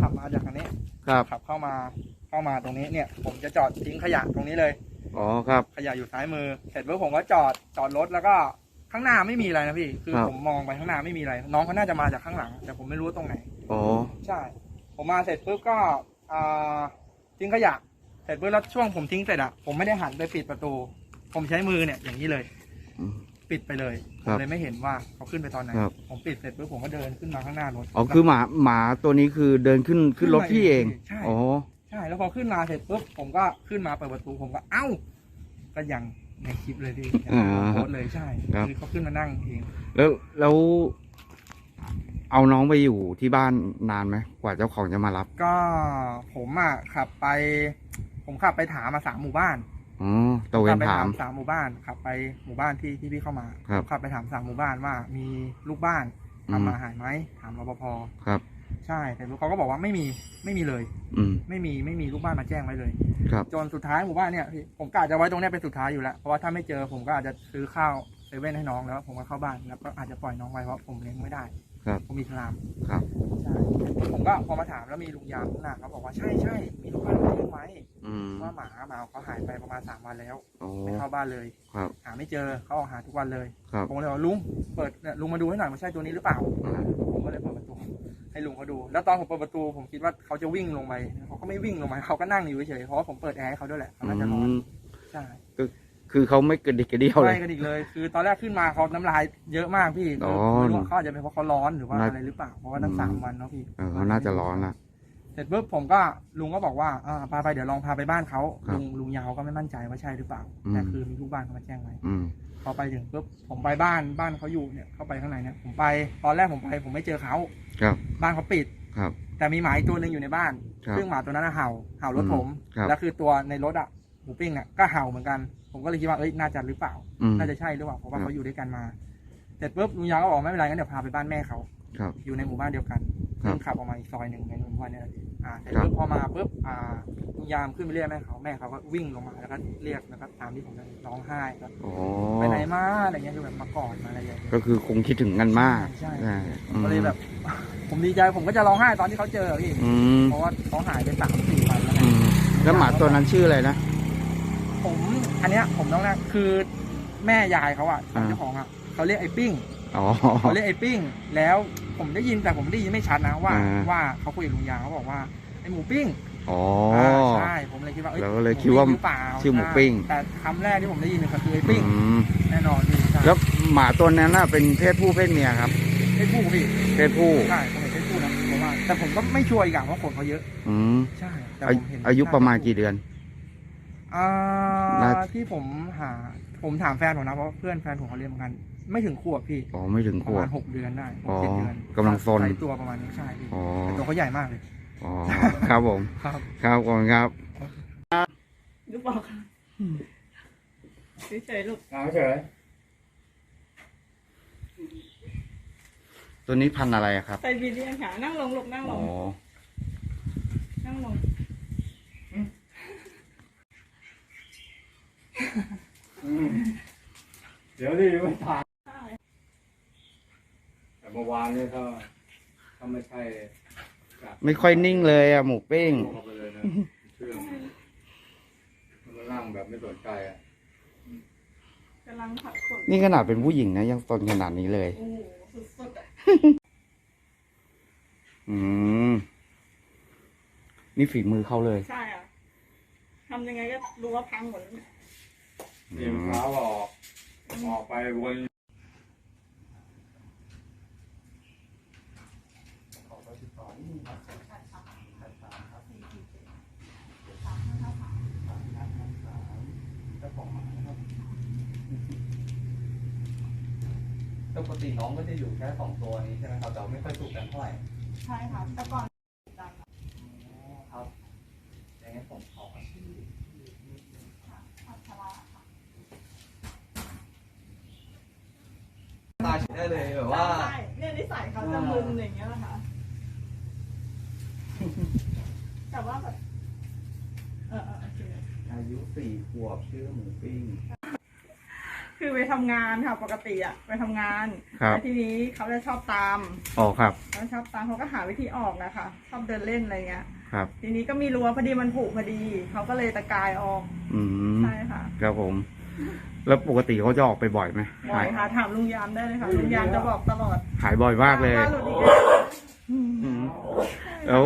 ขับมาจากทางนี้ครับ ขับเข้ามาเข้ามาตรงนี้เนี่ย ผมจะจอดทิ้งขยะตรงนี้เลย อ๋อครับ ขยะอยู่ซ้ายมือ เสร็จปุ๊บผมก็จอดจอดรถแล้วก็ข้างหน้าไม่มีอะไรนะพี่ คือครับ ผมมองไปข้างหน้าไม่มีอะไร น้องเขาน่าจะมาจากข้างหลัง แต่ผมไม่รู้ว่าตรงไหน อ๋อ ใช่ ผมมาเสร็จปุ๊บก็อ่าทิ้งขยะ เสร็จปุ๊บแล้วช่วงผมทิ้งเสร็จอะผมไม่ได้หันไปปิดประตู ผมใช้มือเนี่ยอย่างนี้เลยอืม ปิดไปเลยผครัมบเลยไม่เห็นว่าเขาขึ้นไปตอนไหนครับ ผมปิดเสร็จปุ๊บผมก็เดินขึ้นมาข้างหน้ารถอ๋อคือหมาหมาตัวนี้คือเดินขึ้นขึ้นรถพี่เองใช่อ๋อ ใช่แล้วพอขึ้นมาเสร็จปุ๊บผมก็ขึ้นมาเปิดประตูผมก็เอ้า ก็ยังในคลิปเลยพี่อย่างที่ผมโพสต์เลยใช่ครับ คือเขาขึ้นมานั่งเอง แล้วแล้ว เอาน้องไปอยู่ที่บ้านนานไหมกว่าเจ้าของจะมารับ ก็ผมอะขับไป ผมขับไปถามมาสามหมู่บ้าน อ๋อตะเวนถามขับไปสามหมู่บ้านขับไปหมู่บ้านที่ที่พี่เข้ามาครับขับไปถามสามหมู่บ้านว่ามีลูกบ้านอืมทำมาหายไหมถามรปภครับ ใช่ แต่เขาก็บอกว่าไม่มีไม่มีเลย อืม ไม่มีไม่มีลูกบ้านมาแจ้งไว้เลย ครับ จนสุดท้ายหมู่บ้านเนี่ยพี่ผมกะจะไว้ตรงเนี้ยเป็นสุดท้ายอยู่แล้วเพราะว่าถ้าไม่เจอผมก็อาจจะซื้อข้าวเซเว่นให้น้องแล้ว ผมก็เข้าบ้านแล้วก็อาจจะปล่อยน้องไว้เพราะผมเลี้ยงไม่ได้ ครับผมมีคลามครับ ใช่ผมก็พอมาถามแล้วมีลุงยามข้างหน้าเขาบอกว่าใช่ใช่มีลูกบ้านมาเลี้ยงไว้อืมว่าหมาหมาเขาหายไปประมาณสามวันแล้วอ๋อไม่เข้าบ้านเลย ครับหาไม่เจอเขาออกหาทุกวันเลย ครับผมเลยบอกลุงเปิดเนี่ยลุงมาดูให้หน่อยมันใช่ตัวนี้หรือเปล่า อ่าผมก็เลยเปิดประตู ให้ลุงเขาดู แล้วตอนผมเปิดประตู ผมคิดว่าเขาจะวิ่งลงไปเขาก็ไม่วิ่งลงไปเขาก็นั่งอยู่เฉยๆเพราะว่าผมเปิดแอร์ให้เขาด้วยแหละเขาน่าจะร้อนอืมใช่ คือเขาไม่กระดิกกระเดี่ยวเลไม่ยกันอีกเลย คือตอนแรกขึ้นมาเขาน้ำลายเยอะมากพี่อ๋คืออไม่รู้ว่าเขาอาจจะเป็นเพราะเขาร้อนหรือว่าน่า อะไรหรือเปล่าเพราะว่าตั้งอืมสามวันเนาะพี่ เออเขาน่าจะร้อนนะเสร็จปุ๊บผมก็ลุงก็บอกว่าอ่าพาไปเดี๋ยวลองพาไปบ้านเขาครับลุงลุงยาวก็ไม่มั่นใจว่าใช่หรือเปล่า อืม แต่คือมีลูกบ้านเขามาแจ้งไว้อืม พอไปถึงปุ๊บผมไปบ้านบ้านเขาอยู่เนี่ยเข้าไปข้างในเนี่ยผมไปตอนแรกผมไปผมไม่เจอเขาครับ บ้านเขาปิด ครับ แต่มีหมาอีกตัวหนึ่งอยู่ในบ้าน ครับซึ่งหมาตัวนั้นน่ะเห่าเห่ารถอืมผมครับ แล้วคือตัวในรถอะ หมูปิ้งเนี่ยก็เห่าเหมือนกัน ผมก็เลยคิดว่าเอ้ยน่าจะหรือเปล่า อืม น่าจะใช่หรือเปล่าเพราะว่าครับเขาอยู่ด้วยกันมาเสร็จปุ๊บลุงยาวก็บอกไม่เป็นไรงั้นเดี๋ยวพาไปบ้านแม่เขา ครับ อยู่ในหมู่บ้านเดียวกันครับซึ่งขับออกมาอีกซอยหนึ่งในหมู่บ้านเนี่ยแหละพี่อ่าเสร็จครับ ปุ๊บพอมาปุ๊บอ่าลุงยามขึ้นไปเรียกแม่เขาแม่เขาก็วิ่งลงมาแล้วก็เรียกแล้วก็ตามที่ผมเลยร้องไห้ก็อ๋อ ไปไหนมาอะไรเงี้ยคือแบบมากอดมาอะไรอย่างเงี้ย ก็คือคงคิดถึงกันมากใช่อ่าผมก็เลยแบบ ผมดีใจผมก็จะร้องไห้ตอนที่เขาเจอพี่อืมเพราะว่าเขาหายไปสามสี่วันแล้วไงอืมแล้วหมาตัวนั้นชื่ออะไรนะ ผมอันเนี้ยผมต้องนะคือแม่ยายเขาอะอ่า เจ้าของอะเขาเรียกไอ้ปิ้งอ๋อ เขาเรียกไอ้ปิ้ง แล้วผมได้ยินแต่ผมได้ยินไม่ชัดนะว่า อ่า ว่าเขาคุยกับลุงยางเขาบอกว่าไอ้หมูปิ้งอ๋ออ่าใช่ผมเลยคิดว่าอ้เราก็เลยคิดว่าหมูปิ้งหรือเปล่าชื่อหมูปิ้ง ใช่แต่คำแรกที่ผมได้ยินเนี่ยก็คือไอ้ปิ้งอืมแน่นอนพี่ใช่แล้วหมาตัวนั้นน่ะเป็นเพศผู้เพศเมียครับ ไอ้ผู้พี่เพศผู้ใช่ผมเห็นไอ้ผู้นะผมว่าแต่ผมก็ไม่ชัวร์อีกอย่างว่าขนเขาเยอะ อืมใช่แต่อาผยุมเห็นอายุประมาณกี่เดือน อ่าน่า ที่ผมหา ผมถามแฟนผมนะเพราะเพื่อนแฟนผมเขาเรียนเหมือนกัน ไม่ถึงขวบพี่อ๋อไม่ถึงปขระวมาบ ณหกเดือนได้หอ๋กอเจ็ดเดือนกำลังซนใส่ตัวประมาณนี้ใช่พี่อ๋อแต่ตัวเขาใหญ่มากเลยอ๋อครับผม ครับ ครับขอบคุณครับ ลูกบอกค่ะเฉยๆลูกเฉยตัวนี้พันธุ์อะไรอะครับไซบีเรียนค่ะ นั่งลงลูกนั่งลอ๋อง นั่งลง เดี๋ยวดิไม่ทานแต่เมื่อวานเนี่ยถ้าถ้าไม่ใช่กะไม่ค่อยนิ่งเลยอะหมูปิ้งเข้าไปเลยนะเชื่องมันนั่งแบบไม่สนใจอะกำลังผัดขนนี่ขนาดเป็นผู้หญิงนะ ยังตนขนาดนี้เลย โอ้โหสุดๆอะอืม นี่ฝีมือเขาเลย ใช่อะทำยังไงก็รู้ว่าพังหมดแล้วเนี่ย เตรียมเท้าออกออกไปวนปกติน้องก็จะอยู่แค่สองตัวนี้ใช่ไหมครับแต่ไม่ค่อยถูกกันเท่าไหร่ใช่ค่ะแต่ก่อนครับอย่างนี้นผมขอชื่อ อัชราค่ะ ตาเฉยได้เลยแบบว่า ใช่เนี่ยนิสัยเขาจะมึนอย่างเงี้ยแหละค่ะ แต่ว่าแบบเออเออโอเค อายุสี่ขวบชื่อหมูปิ้ง คือไปทำงานค่ะปกติอะไปทำงานครับ แล้วทีนี้เขาจะชอบตามอ๋อครับ เขาชอบตามเขาก็หาวิธีออกนะคะชอบเดินเล่นอะไรเงี้ย ครับ ทีนี้ก็มีรั้วพอดีมันผุพอดีเขาก็เลยตะกายออกอืม ใช่ค่ะ ครับผม แล้วปกติเขาจะออกไปบ่อยไหมบ่อยค่ะถามลุงยามได้เลยค่ะลุงยามจะบอกตลอด หายบ่อยมากเลย ว่าหลุดอีกแล้วอืมอืมแล้ว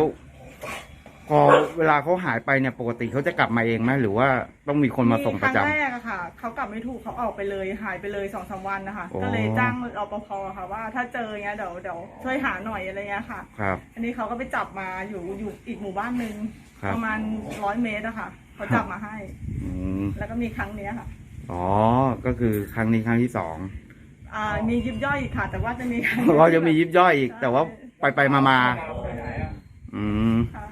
พอเวลาเขาหายไปเนี่ยปกติเขาจะกลับมาเองไหมหรือว่าต้องมีคนมาส่งประจำ ครั้งแรกอะค่ะเขากลับไม่ถูกเขาออกไปเลยหายไปเลยสองสามวันนะคะ โอ้ ก็เลยจ้างรปภค่ะว่า ถ้าเจอเงี้ยเดี๋ยวเดี๋ยวช่วยหาหน่อยอะไรเงี้ยค่ะ ครับ อันนี้เขาก็ไปจับมาอยู่อยู่อีกหมู่บ้านหนึ่งครับ ประมาณร้อยเมตรอะค่ะเขาจับมาให้ อืมแล้วก็มีครั้งเนี้ยค่ะ อ๋อ ก็คือครั้งนี้ครั้งที่สองอ่ามียิบย่อยอีกค่ะ แต่ว่าจะมีครั้งก็จะมียิบย่อยอีก แต่ว่าไปไปมามาอืม ค่ะ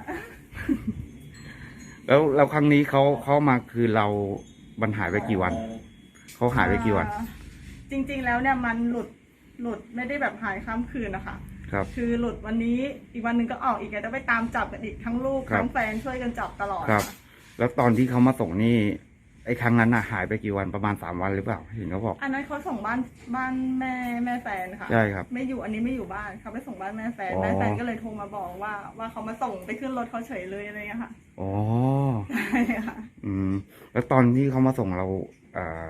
แล้วแล้วครั้งนี้เขาเขามาคือเราบันหายไปกี่วัน เขาหายไปกี่วัน อ่าจริง ๆ แล้วเนี่ยมันหลุดหลุดไม่ได้แบบหายข้ามคืนนะคะครับ คือหลุดวันนี้อีกวันหนึ่งก็ออกอีกจะไปตามจับกันอีกทั้งลูกครับ ทั้งแฟนช่วยกันจับตลอดครับค่ะแล้วตอนที่เขามาส่งนี่ไอ้ครั้งนั้นน่ะหายไปกี่วันประมาณสามวันหรือเปล่าเห็นเขาบอก อันนั้นเขาส่งบ้านบ้านแม่แม่แฟนค่ะใช่ครับไม่อยู่อันนี้ไม่อยู่บ้านเขาไปส่งบ้านแม่แฟนอ๋อ แม่แฟนก็เลยโทรมาบอกว่า ว่าเขามาส่งไปขึ้นรถเขาเฉยเลยอะไรอย่างเงี้ยค่ะอ๋อใช่ค่ะอืม แล้วตอนที่เขามาส่งเราเอ่อ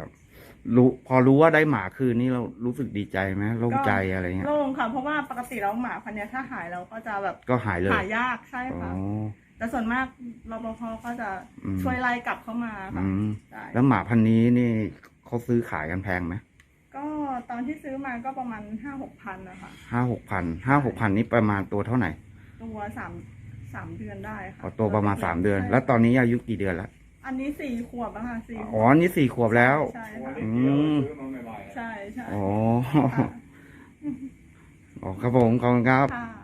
รู้พอรู้ว่าได้หมาคืนนี่เรารู้สึกดีใจไหมโล่งใจอะไรเงี้ยโล่งค่ะเพราะว่าปกติแล้วหมาพันธุ์เนี้ยถ้าหายเราก็จะแบบก็หายเลยหายากใช่อ๋อค่ะ แต่ส่วนมากรปภก็จะอืม ช่วยไล่กลับเข้ามาค่ะอืมใช่แล้วหมาพันธุ์นี้นี่เขาซื้อขายกันแพงไหมก็ตอนที่ซื้อมาก็ประมาณห้าหกพันนะคะห้าหกพันห้าหกพันนี่ประมาณตัวเท่าไหร่ตัวสามสามเดือนได้ค่ะอ๋อตัวประมาณสามเดือน ใช่แล้วตอนนี้อายุกี่เดือนแล้วอันนี้สี่ขวบแล้วค่ะสี่ขอ๋อวบนี่สี่ขวบแล้ว ใช่ค่ะอืมซื้อมาใหม่ๆใช่ใช่อ๋อค่ะอ๋อครับผมขอบคุณครับ ค่ะ